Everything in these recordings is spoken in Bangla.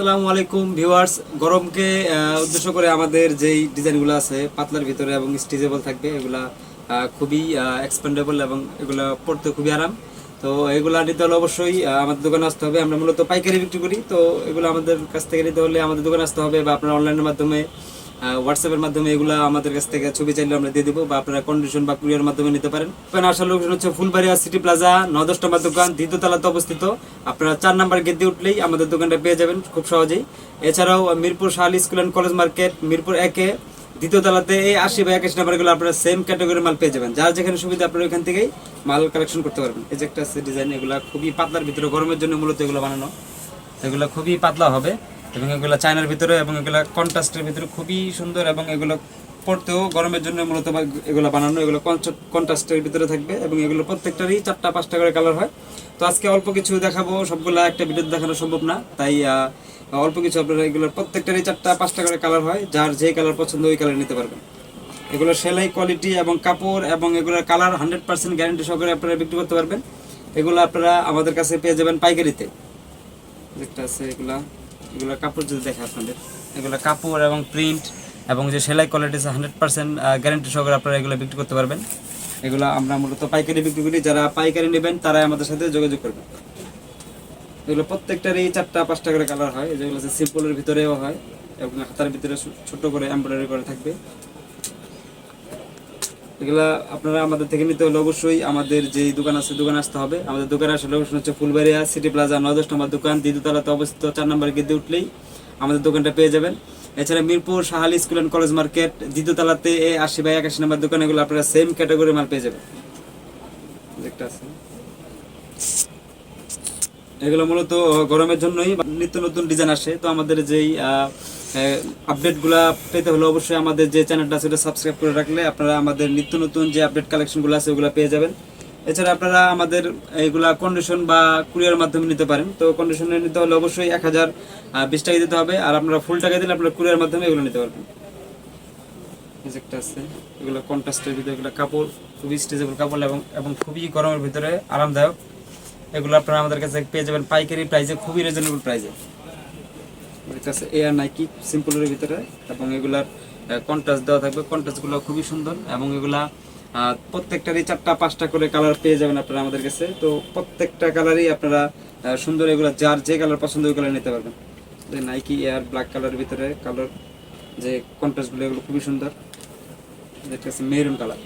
আসসালামু আলাইকুম, ভিউয়ার্স। গরমকে উদ্দেশ্য করে আমাদের যেই ডিজাইনগুলো আছে, পাতলার ভিতরে এবং স্টিচেবল থাকবে, এগুলা খুবই এক্সপেন্ডেবল এবং এগুলো পড়তে খুবই আরাম। তো এগুলা নিতে হলে অবশ্যই আমাদের দোকানে আসতে হবে। আমরা মূলত পাইকারি বিক্রি করি। তো এগুলো আমাদের কাছ থেকে নিতে হলে আমাদের দোকানে আসতে হবে বা আপনার অনলাইনের মাধ্যমে হোয়াটসঅ্যাপের মাধ্যমে এগুলো আমাদের কাছ থেকে ছবি চাইলে আমরা দিয়ে দেবো বা আপনারা কন্ডিশন বা কুরিয়ার মাধ্যমে নিতে পারেন। ওখানে আসার লোকেশন হচ্ছে ফুলবাড়িয়া সিটি প্লাজা নদশ নম্বর দোকান, দ্বিতীয় তলাতে অবস্থিত। আপনারা চার নাম্বার গেট দিয়ে উঠলেই আমাদের দোকানটা পেয়ে যাবেন খুব সহজেই। এছাড়াও Mirpur Shahali school and college market Mirpur একে দ্বিতীয় তলাতে এই আশি বা একাশি নাম্বারগুলো আপনারা সেম ক্যাটাগরির মাল পেয়ে যাবেন। যার যেখানে সুবিধা আপনারা ওইখান থেকেই মাল কালেকশন করতে পারবেন। এই যে একটা ডিজাইন এগুলো খুবই পাতলার ভিতরে, গরমের জন্য মূলত এগুলো বানানো। এগুলো খুবই পাতলা হবে। এবং এগুলো চায়নার ভিতরে এবং এগুলো কন্ট্রাস্টের ভিতরে খুবই সুন্দর এবং এগুলো পড়তেও গরমের জন্য মূলত এগুলো বানানো, এগুলো কন্ট্রাস্টের ভিতরে থাকবে এবং এগুলো প্রত্যেকটারই চারটা পাঁচটা করে কালার হয়। তো আজকে অল্প কিছু দেখাবো, সবগুলা একটা ভিডিও দেখানো সম্ভব না। তাই অল্প কিছু আপনারা এগুলো প্রত্যেকটারই চারটা পাঁচটা করে কালার হয়। যার যে কালার পছন্দ ওই কালার নিতে পারবেন। এগুলো সেলাই কোয়ালিটি এবং কাপড় এবং এগুলোর কালার হান্ড্রেড পার্সেন্ট গ্যারান্টি সহকারে আপনারা বিক্রি করতে পারবেন। এগুলো আপনারা আমাদের কাছে পেয়ে যাবেন পাইকারিতে। একটা আছে এগুলা। এগুলো কাপড় যদি দেখে আপনাদের, এগুলো কাপড় এবং প্রিন্ট এবং যে সেলাই কোয়ালিটি আছে হান্ড্রেড পার্সেন্ট গ্যারেন্টি সহকারে আপনারা এগুলো বিক্রি করতে পারবেন। এগুলো আমরা মূলত পাইকারি বিক্রি করি, যারা পাইকারি নেবেন তারাই আমাদের সাথে যোগাযোগ করবেন। এগুলো প্রত্যেকটারই চারটা, পাঁচটা করে কালার হয়, যেগুলো সিম্পলের ভিতরেও হয় এবং হাতার ভিতরে ছোট করে এমব্রয়ডারি করে থাকবে। এগুলা আপনারা আমাদের থেকে নিতে হলে অবশ্যই আমাদের যে দোকান আছে, দোকানে আসতে হবে। আমাদের দোকানে আসলে লোকেশন হচ্ছে ফুলবাড়িয়া সিটি প্লাজা নদশ নম্বর দোকান। দ্বিতীয়তলাতে অবস্থিত চার নম্বর গেটে উঠলেই আমাদের দোকানটা পেয়ে যাবেন। এছাড়া Mirpur, Shahali school and college market দ্বিতীয়তলাতে A আশি বাই একাশি নম্বর দোকান, এগুলো আপনারা সেম ক্যাটাগরি মাল পেয়ে যাবেন। এগুলো মূলত গরমের জন্যই নিত্য নতুন ডিজাইন আসে। তো আমাদের যেই আপডেটগুলো পেতে হলে অবশ্যই আমাদের যে চ্যানেলটা আছে ওটা সাবস্ক্রাইব করে রাখলে আপনারা আমাদের নিত্য নতুন যে আপডেট কালেকশনগুলো আছে ওগুলো পেয়ে যাবেন। এছাড়া আপনারা আমাদের এইগুলা কন্ডিশন বা কুরিয়ার মাধ্যমে নিতে পারেন। তো কন্ডিশনে নিতে হলে অবশ্যই এক হাজার বিশ টাকা দিতে হবে। আর আপনারা ফুল টাকা দিলে আপনারা কুরিয়ার মাধ্যমে এগুলো নিতে পারবেন। আছে, এগুলো কন্ট্রাস্টের ভিতরে এগুলো কাপড়, খুবই স্ট্রেচেবল কাপড় এবং এবং খুবই গরমের ভিতরে আরামদায়ক। এগুলো আপনারা আমাদের কাছে পেয়ে যাবেন পাইকারি প্রাইসে খুবই রিজনেবল প্রাইসে এর কাছে এয়ার নাইকি সিম্পলের ভিতরে, এবং এগুলার কন্ট্রাস্ট দেওয়া থাকবে। কন্ট্রাস্টগুলো খুবই সুন্দর, এবং এগুলা প্রত্যেকটারই চারটা পাঁচটা করে কালার পেয়ে যাবেন আপনারা আমাদের কাছে। তো প্রত্যেকটা কালারই আপনারা সুন্দর এগুলো, যার যে কালার পছন্দ ওই কালার নিতে পারবেন। নাইকি এয়ার ব্ল্যাক কালার ভিতরে কালার যে কন্ট্রাস্টগুলো এগুলো খুবই সুন্দর। যেটা হচ্ছে মেরুন কালার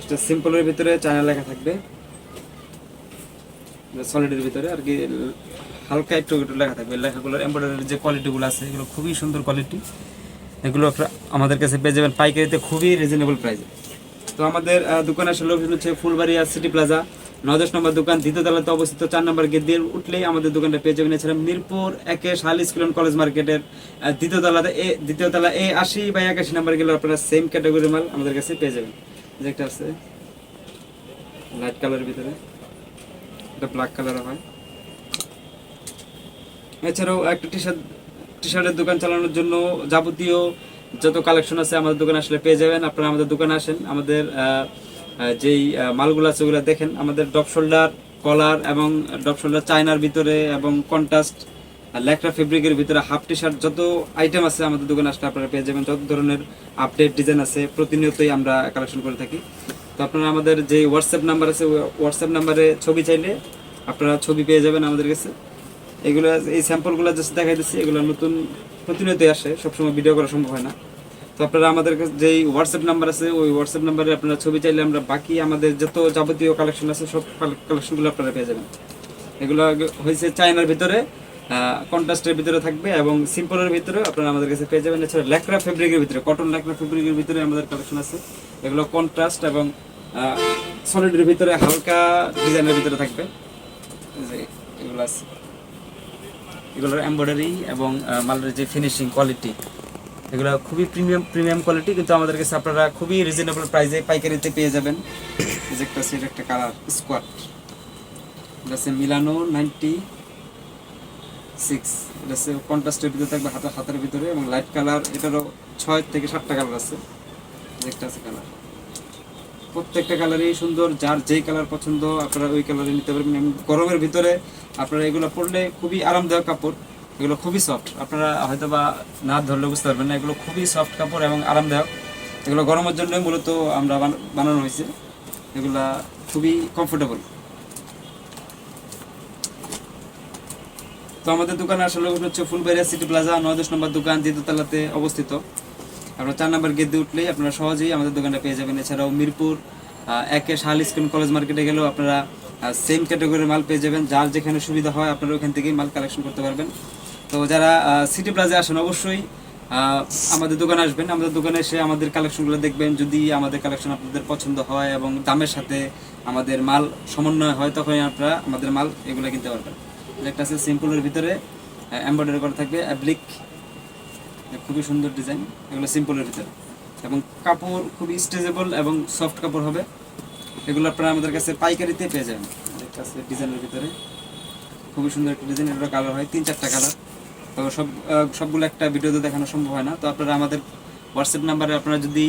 এটা সিম্পলের ভিতরে চায়না লেখা থাকবে। সলিডের ভিতরে, আর কি হালকা একটু একটু লেখা থাকবে। লেখাগুলোর এমব্রয়ডারির যে কোয়ালিটিগুলো আছে এগুলো খুবই সুন্দর কোয়ালিটি এগুলো আমাদের কাছে পেয়ে যাবেন পাইকারিতে খুবই রিজনেবল প্রাইসে তো আমাদের আহ, দোকানের আসলে লোকেশন হচ্ছে ফুলবাড়িয়া সিটি প্লাজা নদশ নম্বর দোকান দ্বিতীয় তলাতে অবস্থিত চার নম্বর গেট দিয়ে উঠলেই আমাদের দোকানটা পেয়ে যাবেন। এছাড়া মিরপুর একে শালি স্কুল কলেজ মার্কেটের আহ, দ্বিতীয় তলাতে এ দ্বিতীয় তলা এ আশি বা একাশি নাম্বার গেলে আপনারা সেম ক্যাটাগরি মাল আমাদের কাছে পেয়ে যাবেন। যে একটা আছে লাইট কালারের ভিতরে। এটা ব্ল্যাক কালার হয়। এছাড়াও একটা টি শার্ট টি শার্টের দোকান চালানোর জন্য যাবতীয় যত কালেকশন আছে আমাদের দোকানে আসলে পেয়ে যাবেন। আপনারা আমাদের দোকানে আসেন, আমাদের যেই মালগুলো আছে ওগুলো দেখেন। আমাদের ডপ শোল্ডার কলার এবং ডপ শোল্ডার চায়নার ভিতরে এবং কন্ট্রাস্ট ল্যাকটা ফেব্রিকের ভিতরে হাফ টি শার্ট যত আইটেম আছে আমাদের দোকানে আসলে আপনারা পেয়ে যাবেন। যত ধরনের আপডেট ডিজাইন আছে প্রতিনিয়তই আমরা কালেকশন করে থাকি। তো আপনারা আমাদের যে হোয়াটসঅ্যাপ নাম্বার আছে হোয়াটসঅ্যাপ নাম্বারে ছবি চাইলে আপনারা ছবি পেয়ে যাবেন আমাদের কাছে। এগুলো, এই স্যাম্পলগুলো জাস্ট দেখাই দিচ্ছি, এগুলো নতুন, প্রতিনিয়তই আসে, সবসময় ভিডিও করা সম্ভব হয় না। তো আপনারা আমাদের যেই হোয়াটসঅ্যাপ নাম্বার আছে, ওই হোয়াটসঅ্যাপ নাম্বারে আপনারা ছবি চাইলে আমরা বাকি আমাদের যত যাবতীয় কালেকশন আছে, সব কালেকশনগুলো আপনারা পেয়ে যাবেন। এগুলো হয়েছে চায়নার ভিতরে কন্ট্রাস্টের ভিতরে থাকবে এবং সিম্পলের ভিতরে আপনারা আমাদের কাছে পেয়ে যাবেন। এছাড়া ল্যাকড়া ফেব্রিকের ভিতরে কটন ল্যাকড়া ফেব্রিকের ভিতরে আমাদের কালেকশন আছে। এগুলো কন্ট্রাস্ট এবং সলিডের ভিতরে হালকা ডিজাইনের ভিতরে থাকবে। এগুলো আছে। এগুলোর এমব্রয়ডারি এবং মালের যে ফিনিশিং কোয়ালিটি এগুলো খুবই প্রিমিয়াম প্রিমিয়াম কোয়ালিটি কিন্তু আমাদের কাছে আপনারা খুবই রিজনেবল প্রাইসে পাইকারিতে পেয়ে যাবেন। একটা সেট একটা কালার স্কোয়াড এটা আছে মিলানো নাইনটি সিক্স এটা আছে কন্ট্রাস্টের ভিতরে থাকবে হাতের হাতের ভিতরে এবং লাইট কালার এটারও ছয় থেকে সাতটা কালার আছে। একটা আছে কালার প্রত্যেকটা কালারই সুন্দর, যার যেই কালার পছন্দ আপনারা ওই কালারে নিতে পারবেন। গরমের ভিতরে আপনারা এগুলো পরলে খুবই আরামদায়ক কাপড়, এগুলো খুবই সফট আপনারা হয়তো বা না ধরলে বুঝতে পারবেন না, এগুলো খুবই সফট কাপড় এবং আরামদায়ক। এগুলো গরমের জন্য মূলত আমরা বান- বানানো হয়েছে। এগুলা খুবই কমফোর্টেবল তো আমাদের দোকানে আসলে হচ্ছে ফুলবাড়িয়া সিটি প্লাজা নয় দশ নম্বর দোকান দ্বিতীয়তলাতে অবস্থিত। আপনারা চার নাম্বার গেট দিয়ে উঠলেই আপনারা সহজেই আমাদের দোকানটা পেয়ে যাবেন। এছাড়াও মিরপুর একে শাল স্কুল কলেজ মার্কেটে গেলেও আপনারা সেম ক্যাটাগরির মাল পেয়ে যাবেন। যার যেখানে সুবিধা হয় আপনারা ওখান থেকেই মাল কালেকশন করতে পারবেন। তো যারা সিটি প্লাজা আসেন অবশ্যই আমাদের দোকানে আসবেন। আমাদের দোকানে এসে আমাদের কালেকশনগুলো দেখবেন। যদি আমাদের কালেকশন আপনাদের পছন্দ হয় এবং দামের সাথে আমাদের মাল সমন্বয় হয়, তখনই আপনারা আমাদের মাল এগুলো কিনতে পারবেন। একটা আছে সিম্পলের ভিতরে এমব্রয়ডারি করা থাকবে অ্যাব্লিক খুবই সুন্দর ডিজাইন এগুলো সিম্পলের ভিতরে। এবং কাপড় খুবই স্ট্রেচেবল এবং সফট কাপড় হবে। এগুলো আপনারা আমাদের কাছে পাইকারিতে পেয়ে যাবেন। কাছে ডিজাইনের ভিতরে খুবই সুন্দর একটা ডিজাইন এগুলো কালার হয়, তিন চারটা কালার তো সব সবগুলো একটা ভিডিওতে দেখানো সম্ভব হয় না। তো আপনারা আমাদের হোয়াটসঅ্যাপ নাম্বারে আপনারা যদি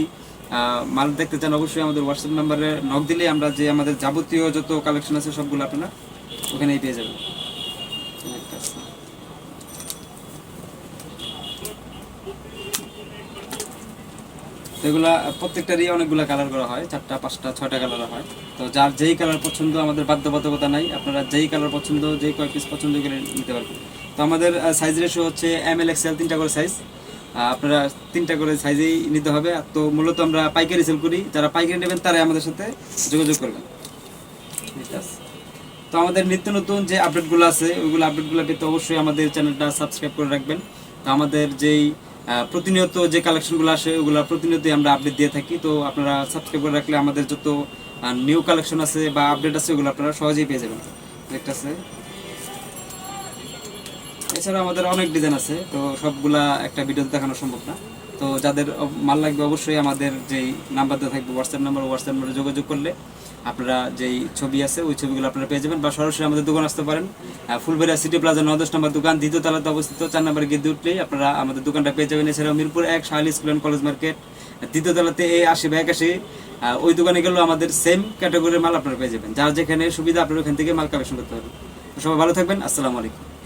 মাল দেখতে চান, অবশ্যই আমাদের হোয়াটসঅ্যাপ নাম্বারে নক দিলে আমরা যে আমাদের যাবতীয় যত কালেকশন আছে সবগুলো আপনারা ওখানেই পেয়ে যাবেন একটা আছে। এগুলা প্রত্যেকটারই অনেকগুলো কালার করা হয়, চারটা, পাঁচটা, ছয়টা কালার হয়। তো যার যেই কালার পছন্দ, আমাদের বাধ্যবাধকতা নাই, আপনারা যেই কালার পছন্দ, যেই কয় পিস পছন্দ করে নিতে পারবেন। তো আমাদের সাইজ রেশিও হচ্ছে এম এল এক্সেল তিনটা করে সাইজ আপনারা তিনটা করে সাইজেই নিতে হবে। তো মূলত আমরা পাইকারি সেল করি। যারা পাইকারি নেবেন, তারাই আমাদের সাথে যোগাযোগ করবেন। তো আমাদের নিত্য নতুন যে আপডেটগুলো আছে, ওইগুলো আপডেটগুলো পেতে অবশ্যই আমাদের চ্যানেলটা সাবস্ক্রাইব করে রাখবেন। তো আমাদের যেই প্রতিনিয়ত যে কালেকশনগুলো আসে, ওগুলো প্রতিনিয়তই আমরা আপডেট দিয়ে থাকি। তো আপনারা সাবস্ক্রাইব করে রাখলে আমাদের যত নিউ কালেকশন আছে বা আপডেট আছে, ওগুলো আপনারা সহজেই পেয়ে যাবেন। একটা আছে এছাড়া আমাদের অনেক ডিজাইন আছে তো সবগুলা একটা ভিডিওতে দেখানো সম্ভব না। তো যাদের মাল লাগবে অবশ্যই আমাদের যেই নাম্বার দেওয়া থাকবে হোয়াটসঅ্যাপ নাম্বার হোয়াটসঅ্যাপ নাম্বারে যোগাযোগ করলে আপনারা যেই ছবি আছে ওই ছবিগুলো আপনারা পেয়ে যাবেন বা সরাসরি আমাদের দোকান আসতে পারেন। আহ, ফুলবেড়িয়া সিটি প্লাজা নদশ নম্বর দোকান দ্বিতীয় তলাতে অবস্থিত চার নম্বর গিয়ে উঠলেই আপনারা আমাদের দোকানটা পেয়ে যাবেন। এছাড়াও মিরপুর এক Shahali school and college market দ্বিতীয় তলাতে এই আশি বা একাশি ওই দোকানে গেলেও আমাদের সেম ক্যাটাগরির মাল আপনারা পেয়ে যাবেন। যার যেখানে সুবিধা আপনারা ওখান থেকে মাল কালেকশন করতে পারবেন। সবাই ভালো থাকবেন আসসালামু আলাইকুম।